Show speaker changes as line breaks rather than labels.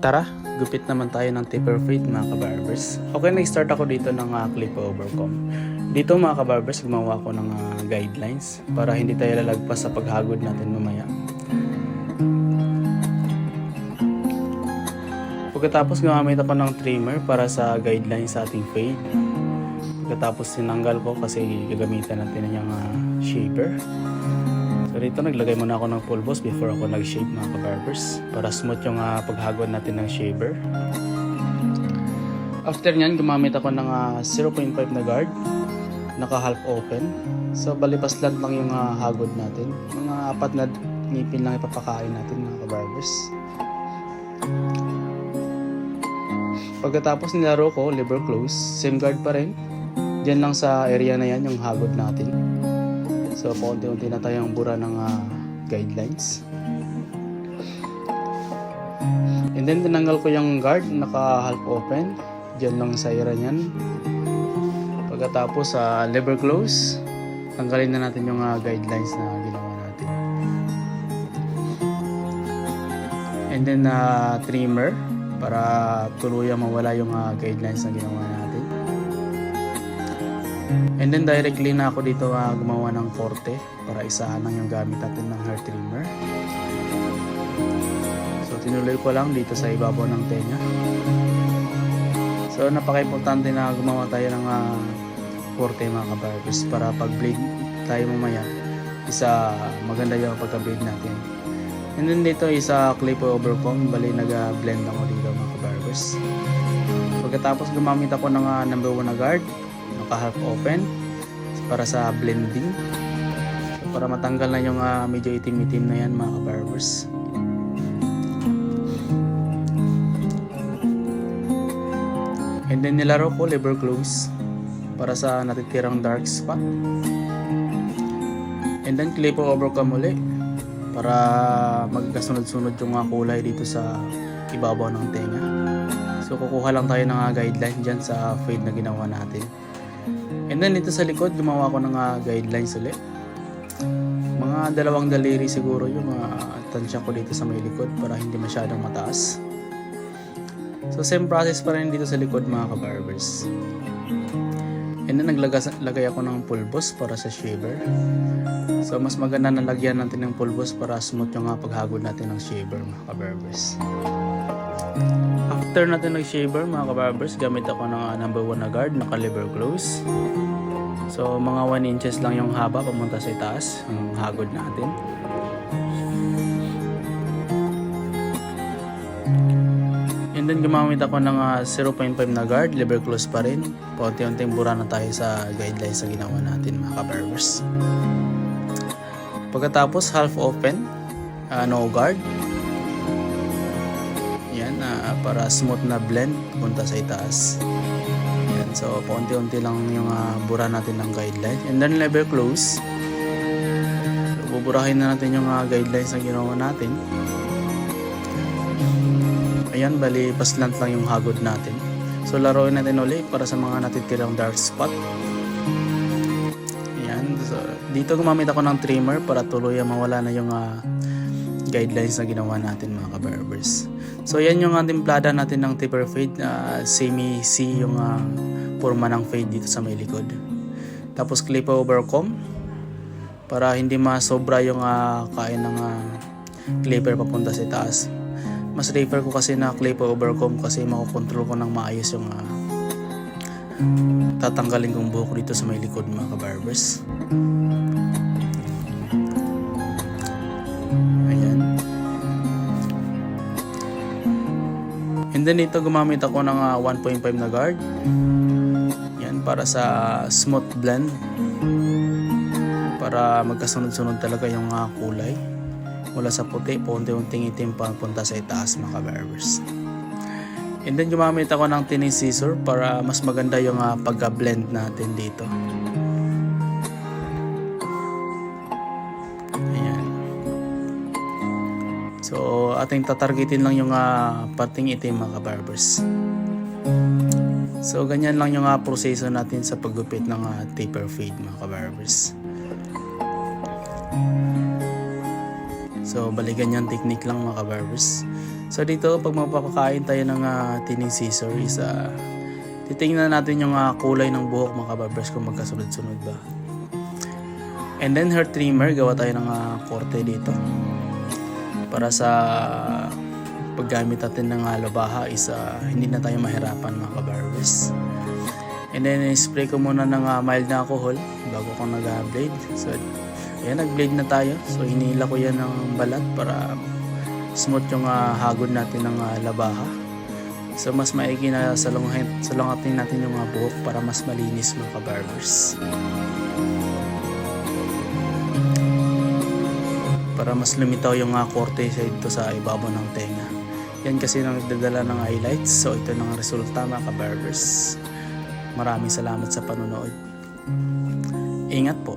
Tara, gupit naman tayo ng taper fade mga kabarbers. Okay, nag-start ako dito ng uh, clip overcom. Dito mga kabarbers, gumawa ako ng ah, guidelines para hindi tayo lalagpas sa paghagod natin mamaya. Pagkatapos gumamit ako ng trimmer para sa guidelines sa ating fade. Pagkatapos sinanggal ko kasi gagamitan natin yung uh, shaper. So dito naglagay muna ako ng pulbos before ako nag-shape mga kabarbers para smooth yung uh, paghagod natin ng shaver. After nyan, gumamit ako ng ah, 0.5 na guard. Naka half open. So balibas lang lang yung ah, hagod natin. Mga apat na ngipin lang ipapakain natin mga kabarbers. Pagkatapos nilaro ko, liver close, same guard pa rin. Diyan lang sa area na yan yung hagod natin. So, paunti-unti na tayong bura ng ah, guidelines. And then, tinanggal ko yung guard, naka half open. Diyan lang sa area niyan. Pagkatapos sa lever close, tanggalin na natin yung ah, guidelines na ginawa natin. And then, ah, trimmer para tuluyang mawala yung ah, guidelines na ginawa natin. And then directly na ako dito ah, gumawa ng korte para isahan lang yung gamit natin ng hair trimmer. So tinuloy ko lang dito sa ibabaw ng tenga. So napaka-importante na gumawa tayo ng ah, korte mga kabarbers para pag blade tayo mamaya isa maganda yung pagka-blade natin. And then dito isa clip overcome bali nag-blend ako dito mga kabarbers. Pagkatapos gumamit ako ng ah, number 1 na guard naka half open. Para sa blending. So, para matanggal na yung ah, medyo itim-itim na yan mga kabarbers. And then nilaro ko liver close. Para sa natitirang dark spot. And then clip overcome uli. Para magkasunod-sunod yung mga kulay dito sa ibabaw ng tenga. So kukuha lang tayo ng ah, guideline dyan sa fade na ginawa natin And then dito sa likod, gumawa ko ng ah, guidelines ulit. Mga dalawang daliri siguro yung mga tansya ko dito sa may likod para hindi masyadong mataas. So same process pa rin dito sa likod mga kabarbers. And then naglagas, lagay ako ng pulbos para sa shaver. So mas maganda na lagyan natin ng pulbos para smooth yung paghagod natin ng shaver mga kabarbers. After natin nag-shaver mga kabarbers, gamit ako ng ah, number 1 na guard, naka-liver close. So mga 1 inches lang yung haba pamunta sa itaas, ang hagod natin. Then gumamit ako ng ah, 0.5 na guard, liver close pa rin. Paunti-unting bura na tayo sa guidelines na ginawa natin mga kabarbers. Pagkatapos half open, ah, no guard. Yan, ah, para smooth na blend punta sa itaas. Yan, so paunti-unti lang yung ah, bura natin ng guideline. And then level close. So, buburahin na natin yung ah, guidelines na ginawa natin. Ayan, bali paslant lang yung hagod natin. So laruin natin ulit para sa mga natitirang dark spot. Ayan, so, dito gumamit ako ng trimmer para tuloy mawala na yung ah, guidelines na ginawa natin mga kabarbers. So yan yung ating plada natin ng taper fade na semi-C yung ah, forma ng fade dito sa may likod. Tapos clip over comb para hindi masobra yung ah, kain ng ah, clipper papunta sa taas. Mas prefer ko kasi na clip over comb kasi makokontrol ko ng maayos yung ah, tatanggalin kong buhok dito sa may likod mga kabarbers. Ayan. And then dito gumamit ako ng ah, 1.5 na guard. Yan para sa smooth blend. Para magkasunod-sunod talaga yung ah, kulay. Mula sa puti, paunti-unting itim pa punta sa itaas mga kabarbers. And then gumamit ako ng tining scissor para mas maganda yung ah, pagka-blend natin dito. Ayan. So, ating tatargetin lang yung uh, pating itim mga kabarbers. So, ganyan lang yung uh, proseso natin sa paggupit ng ah, taper fade mga kabarbers. So balikan yung technique lang mga kabarbers. So dito pag mapapakain tayo ng uh, tining scissor is ah, titingnan natin yung ah, kulay ng buhok mga kabarbers kung magkasunod-sunod ba. And then hair trimmer, gawa tayo ng ah, korte dito. Para sa paggamit natin ng ah, labaha is ah, hindi na tayo mahirapan mga kabarbers. And then spray ko muna ng ah, mild na alcohol bago ko nag-blade. So ayan, nag-blade na tayo. So hinila ko yan ng balat para smooth yung ah, hagod natin ng ah, labaha. So mas maigi na salungatin, salungatin natin yung mga buhok para mas malinis mga kabarbers. Para mas lumitaw yung uh, korte sa dito sa ibabaw ng tenga. Yan kasi nang nagdadala ng highlights. So ito na ang resulta mga kabarbers. Maraming salamat sa panonood. Ingat po.